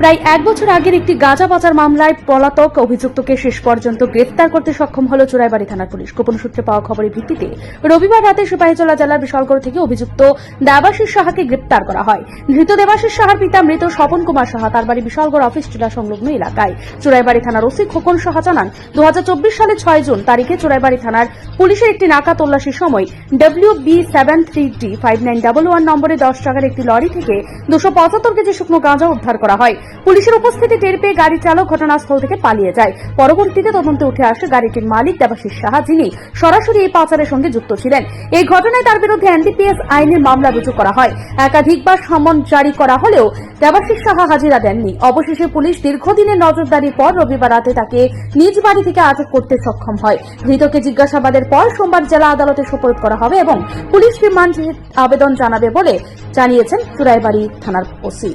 প্রায় এক বছর আগের একটি গাঁজা পাচার মামলায় পলাতক অভিযুক্তকে শেষ পর্যন্ত গ্রেফতার করতে সক্ষম হল চোরাইবাড়ি থানার পুলিশ। গোপন সূত্রে পাওয়া খবরের ভিত্তিতে রবিবার রাতে সিপাহীজলা জেলার বিশালগড় থেকে অভিযুক্ত দেবাশিস সাহাকে গ্রেপ্তার করা হয়। ধৃত দেবাশিস সাহার পিতা মৃত স্বপন কুমার সাহা তার বাড়ি বিশালগড় অফিস জেলা সংলগ্ন এলাকায়। চোরাইবাড়ি থানার ওসি খোকন সাহা জানান দু হাজার চব্বিশ সালে ছয় জুন তারিখে চোরাইবাড়ি থানার পুলিশের একটি নাকা তল্লাশির সময় W B seven three D five nine double one নম্বরে দশ টাকার একটি লরি থেকে দুশো পঁচাত্তর কেজি শুকনো গাঁজা উদ্ধার করা হয়। পুলিশের উপস্থিতি টের পেয়ে গাড়ি চালক ঘটনাস্থল থেকে পালিয়ে যায়। পরবর্তীতে তদন্তে উঠে আসে গাড়িটির মালিক দেবাশিস সাহা, যিনি সরাসরি এই পাচারের সঙ্গে যুক্ত ছিলেন। এই ঘটনায় তার বিরুদ্ধে এনডিপিএস আইনের মামলা রুজু করা হয়। একাধিকবার সমন জারি করা হলেও দেবাশিস সাহা হাজিরা দেননি। অবশেষে পুলিশ দীর্ঘদিনের নজরদারির পর রবিবার রাতে তাকে নিজ বাড়ি থেকে আটক করতে সক্ষম হয়। ধৃতকে জিজ্ঞাসাবাদের পর সোমবার জেলা আদালতে সোপর্দ করা হবে এবং পুলিশ রিমান্ডের আবেদন জানাবে বলে জানিয়েছেন চুরাইবাড়ি থানার ওসি।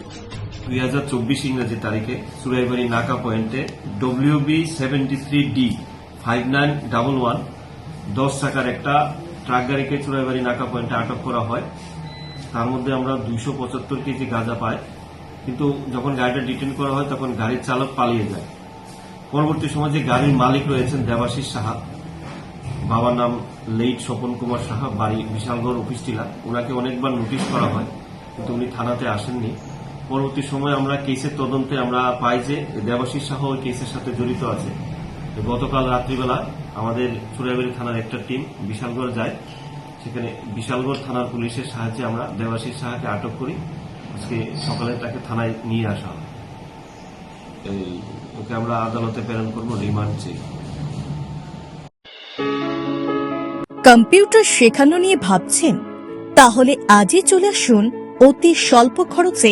দুই হাজার চব্বিশ ইংরেজি তারিখে সুরাইবাড়ি নাকা পয়েন্টে W B seventy three D five nine double one দশ চাকার একটা ট্রাক গাড়িকে চুরাইবাড়ি নাকা পয়েন্টে আটক করা হয়। তার মধ্যে আমরা দুইশো পঁচাত্তর কেজি গাঁজা পাই। কিন্তু যখন গাড়িটা ডিটেন করা হয়, তখন গাড়ির চালক পালিয়ে যায়। পরবর্তী সময় যে গাড়ির মালিক রয়েছেন দেবাশিস সাহা, বাবার নাম লেইট স্বপন কুমার সাহা, বাড়ি বিশালগড় অফিস টিলা। ওনাকে অনেকবার নোটিশ করা হয়, কিন্তু উনি থানাতে আসেননি। পরবর্তী সময় আমরা কেসের তদন্তে আমরা পাই যে দেবাশিস সাহা ওই কেসের সাথে জড়িত আছে। গতকাল রাত্রিবেলা আমাদের চুরাইবাড়ি থানার একটা টিম বিশালগড় যায়। সেখানে বিশালগড় থানার পুলিশের সাহায্যে আমরা দেবাশিস সাহাকে আটক করি। আজকে সকালে তাকে থানায় নিয়ে আসা হয়। ওকে আমরা আদালতে প্রেরণ করব, রিমান্ড চেয়ে। কম্পিউটার শেখানো নিয়ে ভাবছেন? তাহলে আজই চলে আসুন অতি স্বল্প খরচে